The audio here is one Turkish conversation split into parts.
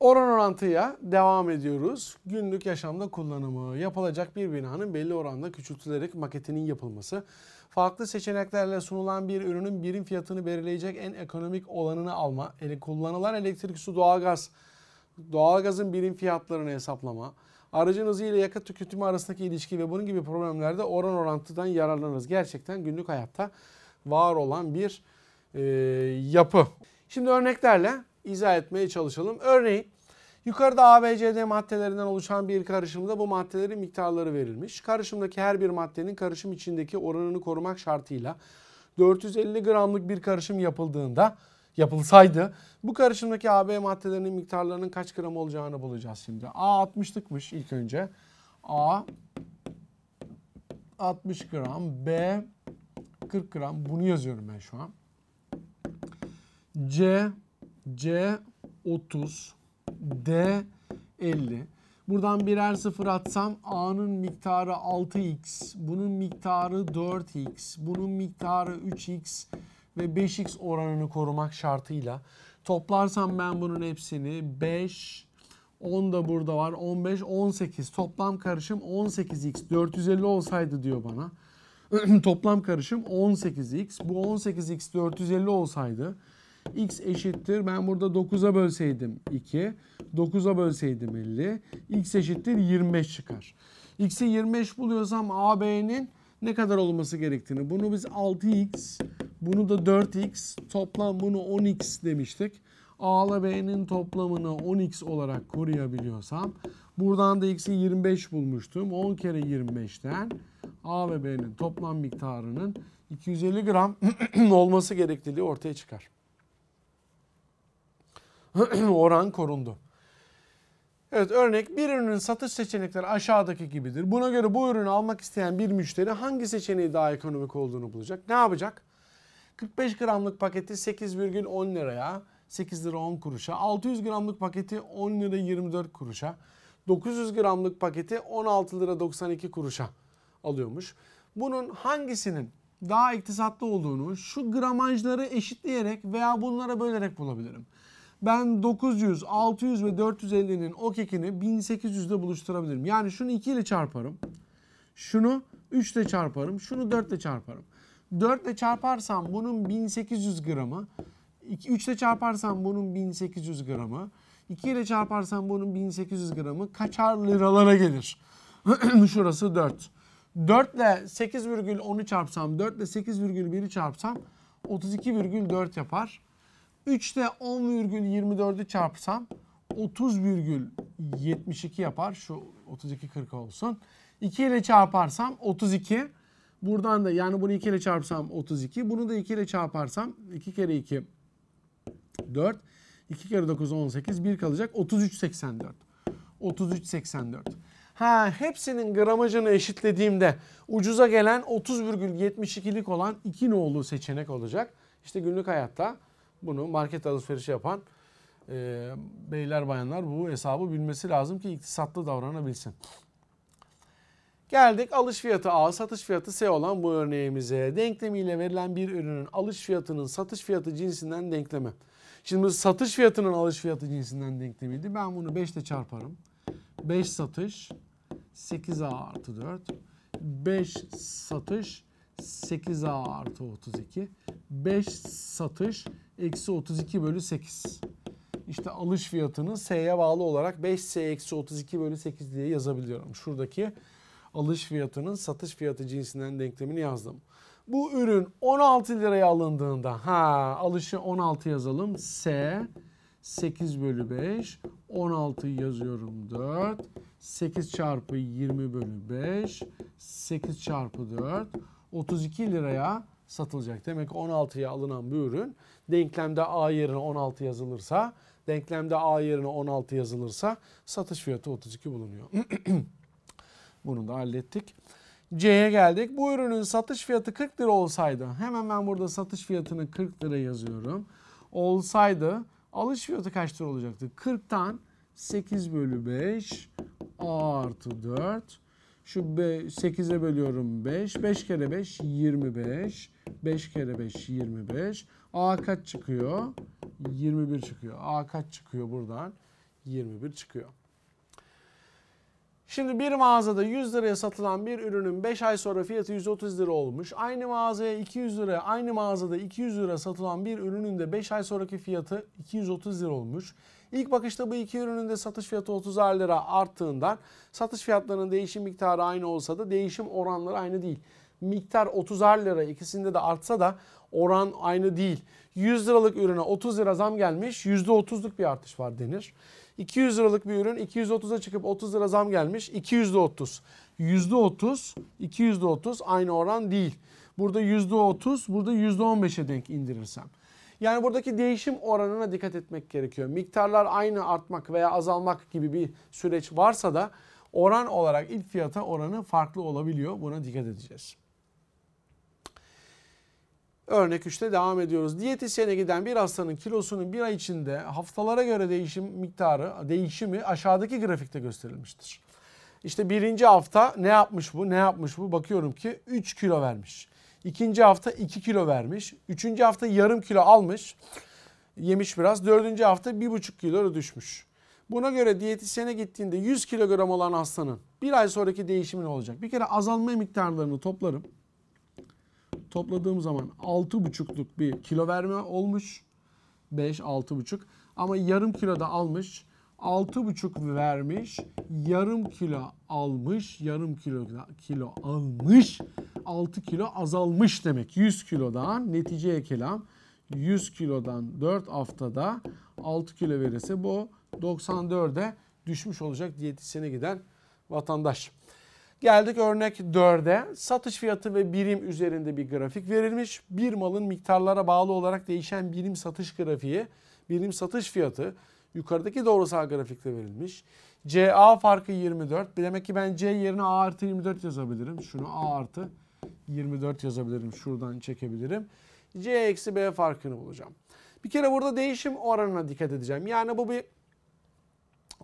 Oran orantıya devam ediyoruz. Günlük yaşamda kullanımı. Yapılacak bir binanın belli oranda küçültülerek maketinin yapılması. Farklı seçeneklerle sunulan bir ürünün birim fiyatını belirleyecek en ekonomik olanını alma. Ele kullanılan elektrik, su, doğalgaz, doğalgazın birim fiyatlarını hesaplama. Aracın hızı ile yakıt tüketimi arasındaki ilişki ve bunun gibi problemlerde oran orantıdan yararlanırız. Gerçekten günlük hayatta var olan bir e, yapı. Şimdi örneklerle izah etmeye çalışalım. Örneğin yukarıda ABCD maddelerinden oluşan bir karışımda bu maddelerin miktarları verilmiş. Karışımdaki her bir maddenin karışım içindeki oranını korumak şartıyla 450 gramlık bir karışım yapıldığında yapılsaydı bu karışımdaki AB maddelerinin miktarlarının kaç gram olacağını bulacağız şimdi. A 60'lıkmış ilk önce. A 60 gram, B 40 gram. Bunu yazıyorum ben şu an. C C 30 D 50. Buradan birer sıfır atsam A'nın miktarı 6x, bunun miktarı 4x, bunun miktarı 3x ve 5x oranını korumak şartıyla toplarsam ben bunun hepsini 5, 10 da burada var 15, 18 toplam karışım 18x 450 olsaydı diyor bana. toplam karışım 18x. Bu 18x 450 olsaydı x eşittir. Ben burada 9'a bölseydim 2. 9'a bölseydim 50. x eşittir 25 çıkar. x'i 25 buluyorsam AB'nin ne kadar olması gerektiğini. Bunu biz 6x, bunu da 4x, toplam bunu 10x demiştik. A ile B'nin toplamını 10x olarak koruyabiliyorsam buradan da x'i 25 bulmuştum. 10 kere 25'ten A ve B'nin toplam miktarının 250 gram olması gerekliliği ortaya çıkar. Oran korundu. Evet örnek bir ürünün satış seçenekleri aşağıdaki gibidir. Buna göre bu ürünü almak isteyen bir müşteri hangi seçeneği daha ekonomik olduğunu bulacak. Ne yapacak? 45 gramlık paketi 8,10 liraya 8 lira 10 kuruşa. 600 gramlık paketi 10 lira 24 kuruşa. 900 gramlık paketi 16 lira 92 kuruşa alıyormuş. Bunun hangisinin daha iktisatlı olduğunu şu gramajları eşitleyerek veya bunlara bölerek bulabilirim. Ben 900, 600 ve 450'nin o kekini 1800'de buluşturabilirim. Yani şunu 2 ile çarparım. Şunu 3 ile çarparım. Şunu 4 ile çarparım. 4 ile çarparsam bunun 1800 gramı. 3 ile çarparsam bunun 1800 gramı. 2 ile çarparsam bunun 1800 gramı kaçar liralara gelir? Şurası 4. 4 ile 8,10'u çarpsam, 4 ile 8,1'i çarpsam 32,4 yapar. 3 ile 10,24'ü çarpsam 30,72 yapar. Şu 32 40 olsun. 2 ile çarparsam 32. Buradan da yani bunu 2 ile çarpsam 32. Bunu da 2 ile çarparsam 2 kere 2 4. 2 kere 9 18. 1 kalacak 33,84. 33,84. Ha hepsinin gramajını eşitlediğimde ucuza gelen 30,72'lik olan 2 nolu seçenek olacak. İşte günlük hayatta bunu market alışverişi yapan e, beyler bayanlar bu hesabı bilmesi lazım ki iktisatlı davranabilsin. Geldik alış fiyatı A, satış fiyatı S olan bu örneğimize. Denklemiyle verilen bir ürünün alış fiyatının satış fiyatı cinsinden denklemi. Şimdi satış fiyatının alış fiyatı cinsinden denklemiydi. Ben bunu 5 ile çarparım. 5 satış 8A artı 4. 5 satış 8A artı 32. 5 satış eksi 32 bölü 8. İşte alış fiyatını S'ye bağlı olarak 5S eksi 32 bölü 8 diye yazabiliyorum. Şuradaki alış fiyatının satış fiyatı cinsinden denklemini yazdım. Bu ürün 16 liraya alındığında ha alışı 16 yazalım. S 8 bölü 5 16 yazıyorum 4 8 çarpı 20 bölü 5 8 çarpı 4 32 liraya satılacak. Demek ki 16'ya alınan bir ürün denklemde A yerine 16 yazılırsa denklemde A yerine 16 yazılırsa satış fiyatı 32 bulunuyor. Bunu da hallettik. C'ye geldik. Bu ürünün satış fiyatı 40 lira olsaydı hemen ben burada satış fiyatını 40 lira yazıyorum. Olsaydı alış fiyatı kaç lira olacaktı? 40'tan 8 bölü 5 A artı 4 şu 8'e bölüyorum 5. 5 kere 5 25. 5 kere 5 25. A kaç çıkıyor? 21 çıkıyor. A kaç çıkıyor buradan? 21 çıkıyor. Şimdi bir mağazada 100 liraya satılan bir ürünün 5 ay sonra fiyatı 130 lira olmuş. Aynı mağazaya 200 liraya, aynı mağazada 200 lira satılan bir ürünün de 5 ay sonraki fiyatı 230 lira olmuş. İlk bakışta bu iki ürünün de satış fiyatı 30 lira arttığından satış fiyatlarının değişim miktarı aynı olsa da değişim oranları aynı değil. Miktar 30 lira ikisinde de artsa da oran aynı değil. 100 liralık ürüne 30 lira zam gelmiş %30'luk bir artış var denir. 200 liralık bir ürün 230'a çıkıp 30 lira zam gelmiş. 200'de 30. %30, 200'de 30 aynı oran değil. Burada %30, burada %15'e denk indirirsem. Yani buradaki değişim oranına dikkat etmek gerekiyor. Miktarlar aynı artmak veya azalmak gibi bir süreç varsa da oran olarak ilk fiyata oranı farklı olabiliyor. Buna dikkat edeceğiz. Örnek 3'te devam ediyoruz. Diyetisyene giden bir hastanın kilosunun bir ay içinde haftalara göre değişim miktarı, değişimi aşağıdaki grafikte gösterilmiştir. İşte birinci hafta ne yapmış bu, ne yapmış bu? Bakıyorum ki 3 kilo vermiş. İkinci hafta 2 kilo vermiş. Üçüncü hafta yarım kilo almış. Yemiş biraz. Dördüncü hafta 1,5 kilo düşmüş. Buna göre diyetisyene gittiğinde 100 kilogram olan hastanın bir ay sonraki değişimi ne olacak? Bir kere azalma miktarlarını toplarım topladığım zaman 6,5'luk bir kilo verme olmuş. 5, 6,5. Ama yarım kilo da almış. 6,5 vermiş. Yarım kilo almış. Yarım kilo kilo almış. 6 kilo azalmış demek. 100 kilodan neticeye kelam 100 kilodan 4 haftada 6 kilo verirse bu 94'e düşmüş olacak diyetisyene giden vatandaş. Geldik örnek 4'e. Satış fiyatı ve birim üzerinde bir grafik verilmiş. Bir malın miktarlara bağlı olarak değişen birim satış grafiği, birim satış fiyatı yukarıdaki doğrusal grafikte verilmiş. CA farkı 24. Demek ki ben C yerine A artı 24 yazabilirim. Şunu A artı 24 yazabilirim. Şuradan çekebilirim. C eksi B farkını bulacağım. Bir kere burada değişim oranına dikkat edeceğim. Yani bu bir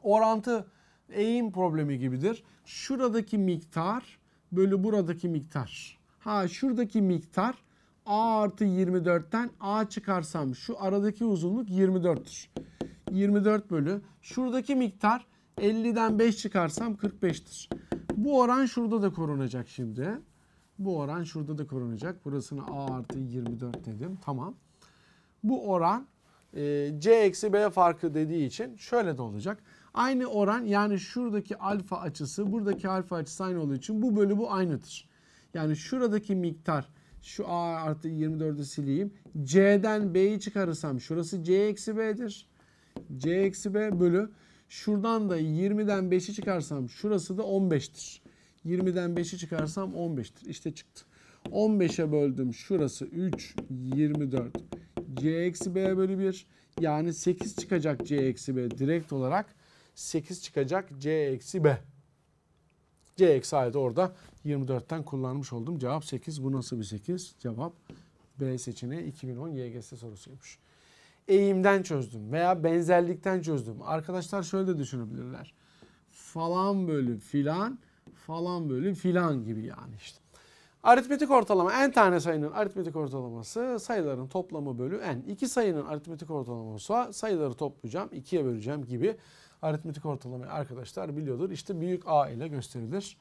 orantı eğim problemi gibidir. Şuradaki miktar bölü buradaki miktar. Ha şuradaki miktar A artı 24'ten A çıkarsam şu aradaki uzunluk 24'tür. 24 bölü. Şuradaki miktar 50'den 5 çıkarsam 45'tir. Bu oran şurada da korunacak şimdi. Bu oran şurada da korunacak. Burasını A artı 24 dedim. Tamam. Bu oran e, C eksi B farkı dediği için şöyle de olacak. Aynı oran yani şuradaki alfa açısı buradaki alfa açısı aynı olduğu için bu bölü bu aynıdır. Yani şuradaki miktar şu A artı 24'ü sileyim. C'den B'yi çıkarırsam şurası C eksi B'dir. C eksi B bölü. Şuradan da 20'den 5'i çıkarsam şurası da 15'tir. 20'den 5'i çıkarsam 15'tir. İşte çıktı. 15'e böldüm. Şurası 3, 24. C eksi B bölü 1. Yani 8 çıkacak C eksi B direkt olarak. 8 çıkacak C eksi B. C eksi A'yı da orada 24'ten kullanmış oldum. Cevap 8. Bu nasıl bir 8? Cevap B seçeneği 2010 YGS sorusuymuş. Eğimden çözdüm veya benzerlikten çözdüm. Arkadaşlar şöyle de düşünebilirler. Falan bölü filan, falan bölü filan gibi yani işte. Aritmetik ortalama n tane sayının aritmetik ortalaması sayıların toplamı bölü n. İki sayının aritmetik ortalaması sayıları toplayacağım, ikiye böleceğim gibi aritmetik ortalamayı arkadaşlar biliyordur. İşte büyük A ile gösterilir.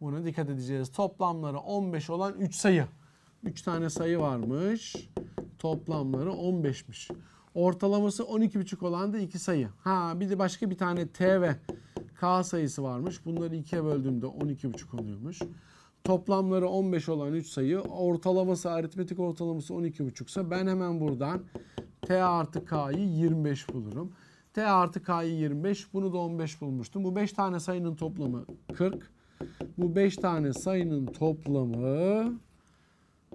Buna dikkat edeceğiz. Toplamları 15 olan 3 sayı. 3 tane sayı varmış. Toplamları 15'miş. Ortalaması 12,5 olan da 2 sayı. Ha bir de başka bir tane T ve K sayısı varmış. Bunları 2'ye böldüğümde 12,5 oluyormuş. Toplamları 15 olan 3 sayı. Ortalaması aritmetik ortalaması 12,5 ise ben hemen buradan T artı K'yı 25 bulurum. T artı K'yı 25. Bunu da 15 bulmuştum. Bu 5 tane sayının toplamı 40. Bu 5 tane sayının toplamı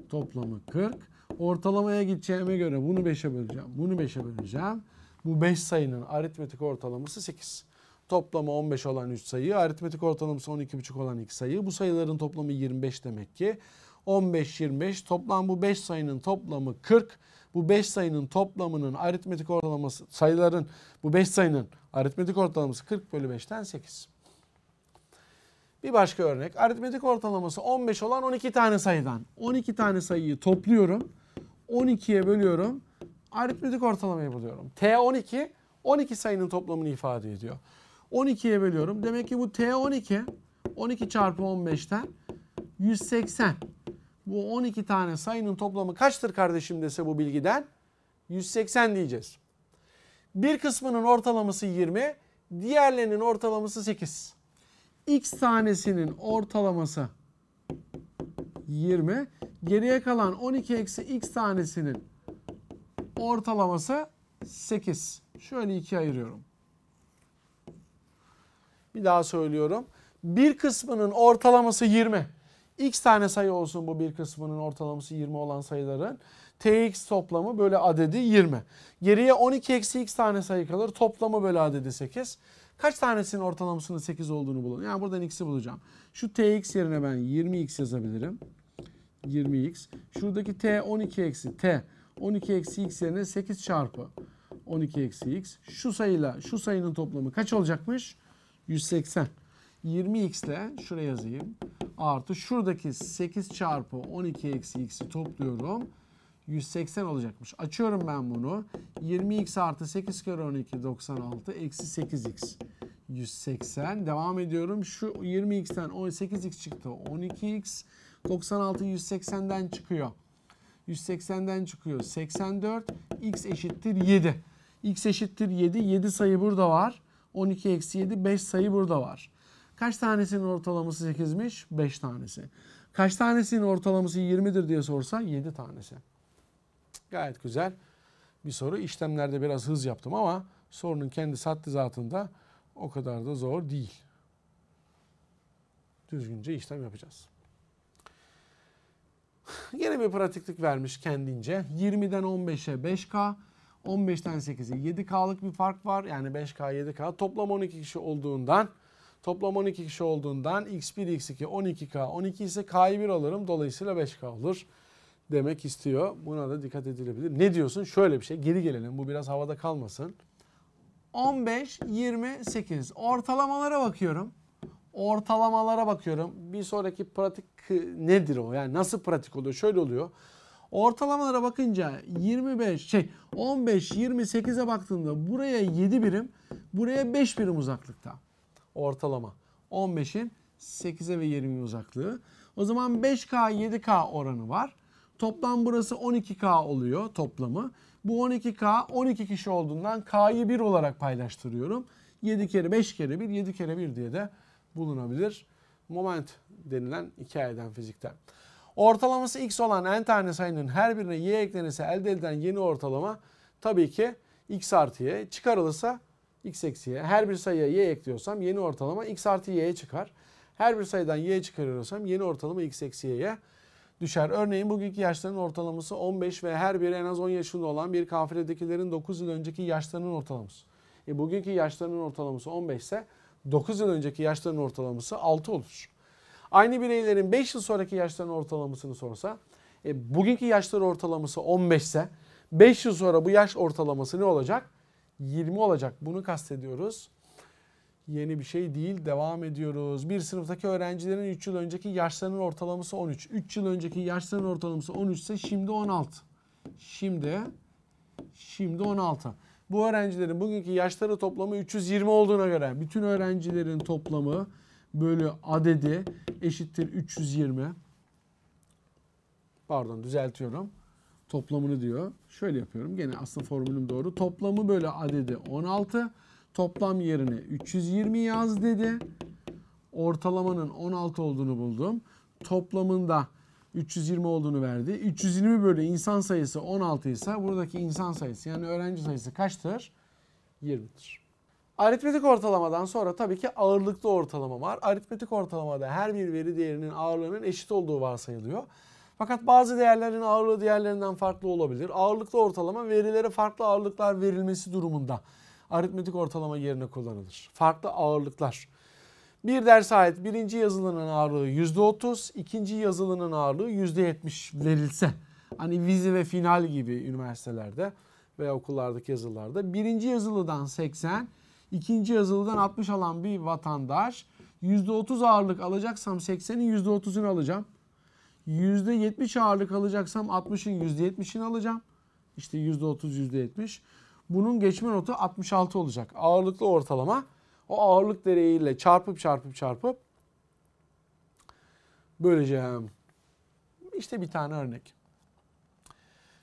toplamı 40. Ortalamaya gideceğime göre bunu 5'e böleceğim. Bunu 5'e böleceğim. Bu 5 sayının aritmetik ortalaması 8. Toplamı 15 olan 3 sayı, aritmetik ortalaması 12,5 olan 2 sayı. Bu sayıların toplamı 25 demek ki. 15, 25. Toplam bu 5 sayının toplamı 40 bu 5 sayının toplamının aritmetik ortalaması sayıların bu 5 sayının aritmetik ortalaması 40 bölü 5'ten 8. Bir başka örnek. Aritmetik ortalaması 15 olan 12 tane sayıdan. 12 tane sayıyı topluyorum. 12'ye bölüyorum. Aritmetik ortalamayı buluyorum. T 12, 12 sayının toplamını ifade ediyor. 12'ye bölüyorum. Demek ki bu T12 12 çarpı 15'ten 180. Bu 12 tane sayının toplamı kaçtır kardeşim dese bu bilgiden? 180 diyeceğiz. Bir kısmının ortalaması 20, diğerlerinin ortalaması 8. X tanesinin ortalaması 20. Geriye kalan 12 eksi x tanesinin ortalaması 8. Şöyle ikiye ayırıyorum. Bir daha söylüyorum. Bir kısmının ortalaması 20. X tane sayı olsun bu bir kısmının ortalaması 20 olan sayıların. Tx toplamı böyle adedi 20. Geriye 12 eksi x tane sayı kalır. Toplamı böyle adedi 8. Kaç tanesinin ortalamasının 8 olduğunu bulun. Yani buradan x'i bulacağım. Şu tx yerine ben 20x yazabilirim. 20x. Şuradaki t 12 eksi t 12 eksi x yerine 8 çarpı 12 eksi x. Şu sayıyla şu sayının toplamı kaç olacakmış? 180. 20x ile şuraya yazayım. Artı şuradaki 8 çarpı 12 eksi x'i topluyorum. 180 olacakmış. Açıyorum ben bunu. 20x artı 8 kere 12 96 eksi 8x. 180. Devam ediyorum. Şu 20x'ten 18x çıktı. 12x. 96 180'den çıkıyor. 180'den çıkıyor. 84. X eşittir 7. X eşittir 7. 7 sayı burada var. 12 eksi 7. 5 sayı burada var. Kaç tanesinin ortalaması 8'miş? 5 tanesi. Kaç tanesinin ortalaması 20'dir diye sorsa 7 tanesi. Gayet güzel bir soru. İşlemlerde biraz hız yaptım ama sorunun kendi haddi zatında o kadar da zor değil. Düzgünce işlem yapacağız. Yine bir pratiklik vermiş kendince. 20'den 15'e 5K, 15'ten 8'e 7K'lık bir fark var. Yani 5K, 7K. Toplam 12 kişi olduğundan Toplam 12 kişi olduğundan x1, x2, 12K, 12 ise K'yı 1 alırım. Dolayısıyla 5K olur demek istiyor. Buna da dikkat edilebilir. Ne diyorsun? Şöyle bir şey. Geri gelelim. Bu biraz havada kalmasın. 15, 28. Ortalamalara bakıyorum. Ortalamalara bakıyorum. Bir sonraki pratik nedir o? Yani nasıl pratik oluyor? Şöyle oluyor. Ortalamalara bakınca 25 şey 15 28'e baktığımda buraya 7 birim, buraya 5 birim uzaklıkta. Ortalama. 15'in 8'e ve 20'ye uzaklığı. O zaman 5K 7K oranı var. Toplam burası 12K oluyor toplamı. Bu 12K 12 kişi olduğundan K'yı 1 olarak paylaştırıyorum. 7 kere 5 kere 1 7 kere 1 diye de bulunabilir. Moment denilen hikayeden fizikten. Ortalaması x olan n tane sayının her birine y eklenirse elde edilen yeni ortalama tabii ki x artı y çıkarılırsa x eksi y. Her bir sayıya y ekliyorsam yeni ortalama x artı y'ye çıkar. Her bir sayıdan y çıkarıyorsam yeni ortalama x eksi y'ye düşer. Örneğin bugünkü yaşların ortalaması 15 ve her biri en az 10 yaşında olan bir kafiredekilerin 9 yıl önceki yaşlarının ortalaması. E bugünkü yaşlarının ortalaması 15 ise 9 yıl önceki yaşların ortalaması 6 olur. Aynı bireylerin 5 yıl sonraki yaşlarının ortalamasını sorsa, e, bugünkü yaşları ortalaması 15 ise 5 yıl sonra bu yaş ortalaması ne olacak? 20 olacak. Bunu kastediyoruz. Yeni bir şey değil. Devam ediyoruz. Bir sınıftaki öğrencilerin 3 yıl önceki yaşlarının ortalaması 13. 3 yıl önceki yaşlarının ortalaması 13 ise şimdi 16. Şimdi şimdi 16. Bu öğrencilerin bugünkü yaşları toplamı 320 olduğuna göre bütün öğrencilerin toplamı bölü adedi eşittir 320. Pardon düzeltiyorum. Toplamını diyor. Şöyle yapıyorum. Gene aslında formülüm doğru. Toplamı bölü adedi 16. Toplam yerine 320 yaz dedi. Ortalamanın 16 olduğunu buldum. Toplamında 320 olduğunu verdi. 320 bölü insan sayısı 16 ise buradaki insan sayısı yani öğrenci sayısı kaçtır? 20'dir. Aritmetik ortalamadan sonra tabii ki ağırlıklı ortalama var. Aritmetik ortalamada her bir veri değerinin ağırlığının eşit olduğu varsayılıyor. Fakat bazı değerlerin ağırlığı diğerlerinden farklı olabilir. Ağırlıklı ortalama verilere farklı ağırlıklar verilmesi durumunda aritmetik ortalama yerine kullanılır. Farklı ağırlıklar. Bir derse ait birinci yazılının ağırlığı %30, ikinci yazılının ağırlığı %70 verilse. Hani vize ve final gibi üniversitelerde veya okullardaki yazılılarda. Birinci yazılıdan 80, ikinci yazılıdan 60 alan bir vatandaş %30 ağırlık alacaksam 80'in %30'unu alacağım. %70 ağırlık alacaksam 60'ın %70'ini alacağım. İşte %30, %70. Bunun geçme notu 66 olacak. Ağırlıklı ortalama o ağırlık değeriyle çarpıp çarpıp çarpıp böleceğim. İşte bir tane örnek.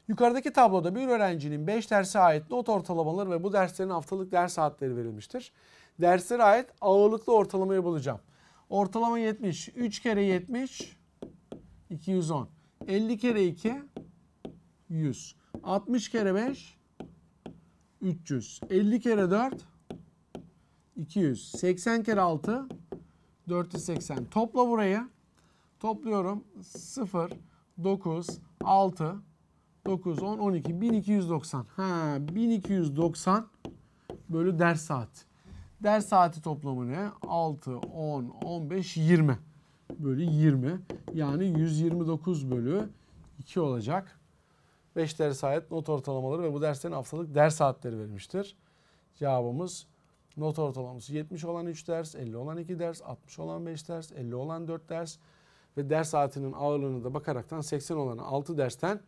Yukarıdaki tabloda bir öğrencinin 5 derse ait not ortalamaları ve bu derslerin haftalık ders saatleri verilmiştir. Derslere ait ağırlıklı ortalamayı bulacağım. Ortalama 70. 3 kere 70 210. 50 kere 2 100. 60 kere 5 300. 50 kere 4 200. 80 kere 6 480. Topla burayı. Topluyorum. 0 9 6 9 10 12 1290. Ha 1290 bölü ders saat. Ders saati toplamı ne? 6 10 15 20 bölü 20. Yani 129 bölü 2 olacak. 5 ders ait not ortalamaları ve bu derslerin haftalık ders saatleri verilmiştir. Cevabımız not ortalaması 70 olan 3 ders, 50 olan 2 ders, 60 olan 5 ders, 50 olan 4 ders ve ders saatinin ağırlığını da bakaraktan 80 olan 6 dersten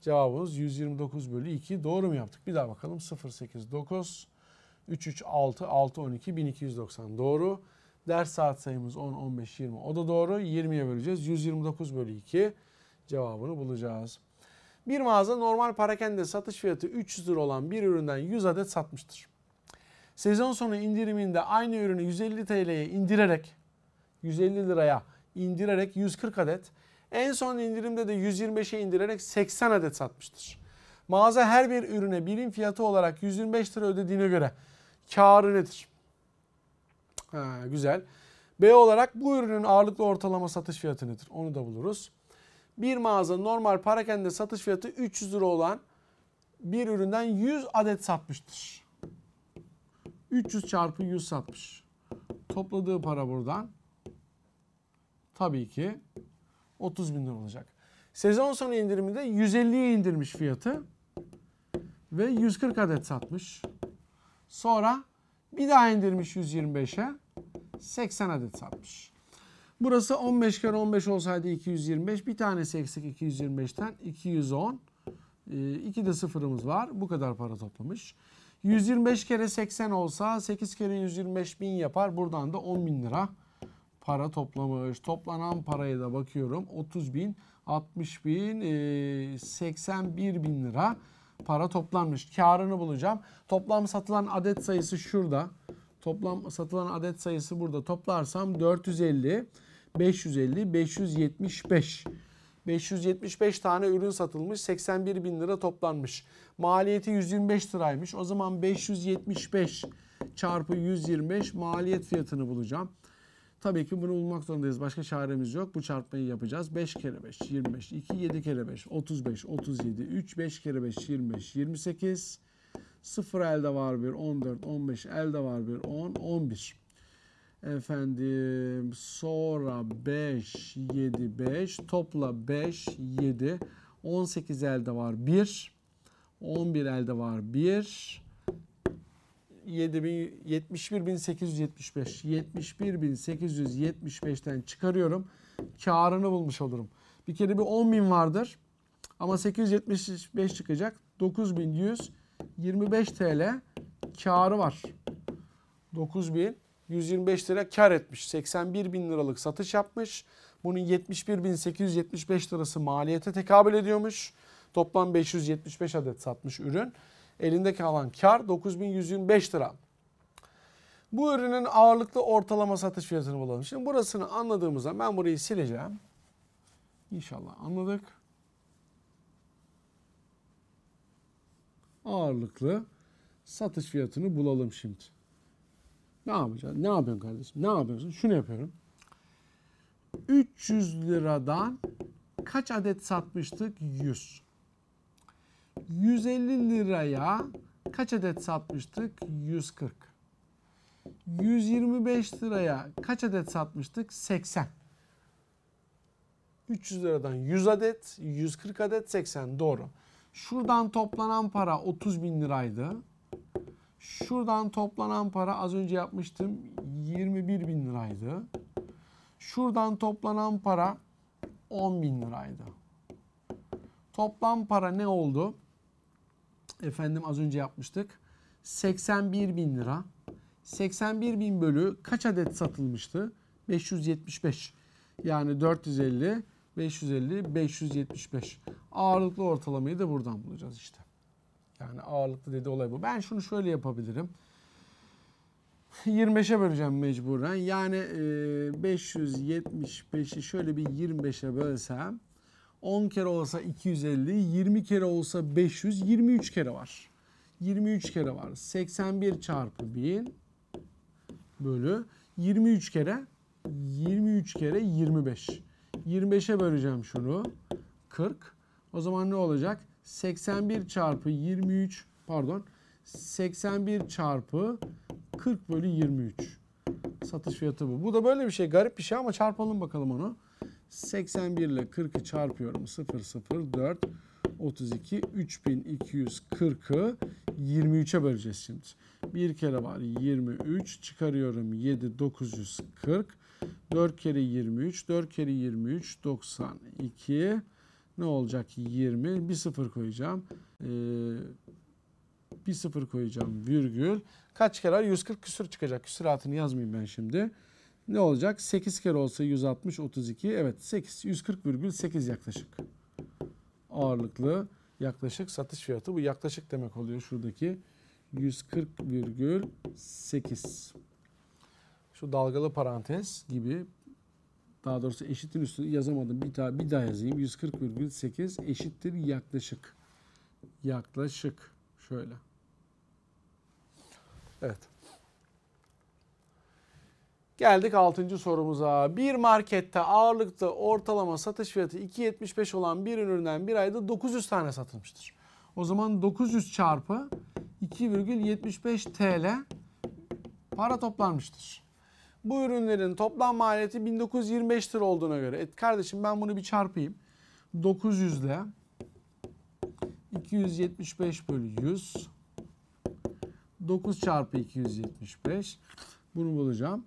cevabımız 129 bölü 2. Doğru mu yaptık? Bir daha bakalım. 0, 8, 9, 3, 3, 6, 6, 12, 1290 doğru. Ders saat sayımız 10, 15, 20 o da doğru. 20'ye böleceğiz. 129 bölü 2 cevabını bulacağız. Bir mağaza normal parakende satış fiyatı 300 lira olan bir üründen 100 adet satmıştır. Sezon sonu indiriminde aynı ürünü 150 TL'ye indirerek 150 liraya indirerek 140 adet en son indirimde de 125'e indirerek 80 adet satmıştır. Mağaza her bir ürüne birim fiyatı olarak 125 lira ödediğine göre karı nedir? Ha, güzel. B olarak bu ürünün ağırlıklı ortalama satış fiyatı nedir? Onu da buluruz. Bir mağaza normal parakende satış fiyatı 300 lira olan bir üründen 100 adet satmıştır. 300 çarpı 100 satmış. Topladığı para buradan tabii ki 30 bin lira olacak. Sezon sonu indiriminde 150'ye indirmiş fiyatı ve 140 adet satmış. Sonra bir daha indirmiş 125'e 80 adet satmış. Burası 15 kere 15 olsaydı 225. Bir tanesi eksik 225'ten 210. Ee, iki de sıfırımız var. Bu kadar para toplamış. 125 kere 80 olsa 8 kere 125 bin yapar. Buradan da 10 bin lira para toplamış. Toplanan paraya da bakıyorum. 30 bin, 60 bin, 81 bin lira para toplanmış. Karını bulacağım. Toplam satılan adet sayısı şurada. Toplam satılan adet sayısı burada. Toplarsam 450, 550, 575. 575 tane ürün satılmış. 81 bin lira toplanmış. Maliyeti 125 liraymış. O zaman 575 çarpı 125 maliyet fiyatını bulacağım. Tabii ki bunu bulmak zorundayız. Başka çaremiz yok. Bu çarpmayı yapacağız. 5 kere 5 25, 2 7 kere 5 35, 37, 3 5 kere 5 25, 28. 0 elde var bir 14, 15 elde var bir 10, 11. Efendim sonra 5, 7, 5 topla 5, 7, 18 elde var 1, 11 elde var 1, 71.875 71.875'ten çıkarıyorum. Karını bulmuş olurum. Bir kere bir 10.000 vardır. Ama 875 çıkacak. 9125 TL karı var. 9125 lira kar etmiş. 81 bin liralık satış yapmış. Bunun 71.875 lirası maliyete tekabül ediyormuş. Toplam 575 adet satmış ürün. Elinde kalan kar 9125 lira. Bu ürünün ağırlıklı ortalama satış fiyatını bulalım. Şimdi burasını anladığımızda ben burayı sileceğim. İnşallah anladık. Ağırlıklı satış fiyatını bulalım şimdi. Ne yapacağız? Ne yapıyorsun kardeşim? Ne yapıyorsun? Şunu yapıyorum. 300 liradan kaç adet satmıştık? 100. 150 liraya kaç adet satmıştık? 140. 125 liraya kaç adet satmıştık? 80. 300 liradan 100 adet, 140 adet, 80 doğru. Şuradan toplanan para 30 bin liraydı. Şuradan toplanan para az önce yapmıştım 21 bin liraydı. Şuradan toplanan para 10 bin liraydı. Toplam para ne oldu? Efendim az önce yapmıştık. 81 bin lira. 81 bin bölü kaç adet satılmıştı? 575. Yani 450, 550, 575. Ağırlıklı ortalamayı da buradan bulacağız işte. Yani ağırlıklı dediği olay bu. Ben şunu şöyle yapabilirim. 25'e böleceğim mecburen. Yani e, 575'i şöyle bir 25'e bölsem 10 kere olsa 250, 20 kere olsa 500, 23 kere var. 23 kere var. 81 çarpı 1000 bölü 23 kere 23 kere 25. 25'e böleceğim şunu. 40. O zaman ne olacak? 81 çarpı 23 pardon 81 çarpı 40 bölü 23. Satış fiyatı bu. Bu da böyle bir şey. Garip bir şey ama çarpalım bakalım onu. 81 ile 40'ı çarpıyorum. 0, 0, 4, 32, 3240'ı 23'e böleceğiz şimdi. Bir kere var 23, çıkarıyorum 7, 940. 4 kere 23, 4 kere 23, 92. Ne olacak? 20. Bir sıfır koyacağım. Ee, bir sıfır koyacağım virgül. Kaç kere var? 140 küsür çıkacak. Küsuratını yazmayayım ben şimdi. Ne olacak? 8 kere olsa 160, 32. Evet 8. 140 virgül 8 yaklaşık. Ağırlıklı yaklaşık satış fiyatı. Bu yaklaşık demek oluyor şuradaki. 140 virgül 8. Şu dalgalı parantez gibi daha doğrusu eşitin üstünü yazamadım. Bir daha bir daha yazayım. 140,8 eşittir yaklaşık. Yaklaşık. Şöyle. Evet. Geldik 6. sorumuza. Bir markette ağırlıkta ortalama satış fiyatı 2.75 olan bir üründen bir ayda 900 tane satılmıştır. O zaman 900 çarpı 2,75 TL para toplanmıştır. Bu ürünlerin toplam maliyeti 1925 lira olduğuna göre. Et kardeşim ben bunu bir çarpayım. 900 ile 275 bölü 100 9 çarpı 275 bunu bulacağım.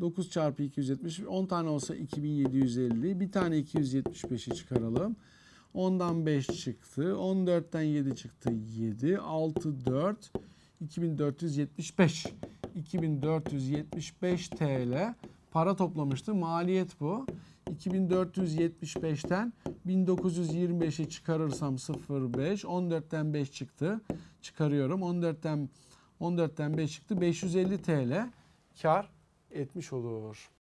9 çarpı 270 10 tane olsa 2750 bir tane 275'i çıkaralım. 10'dan 5 çıktı. 14'ten 7 çıktı. 7 6 4 2475 2475 TL para toplamıştı. Maliyet bu. 2475'ten 1925'i çıkarırsam 05 14'ten 5 çıktı. Çıkarıyorum. 14'ten 14'ten 5 çıktı. 550 TL kar etmiş olur.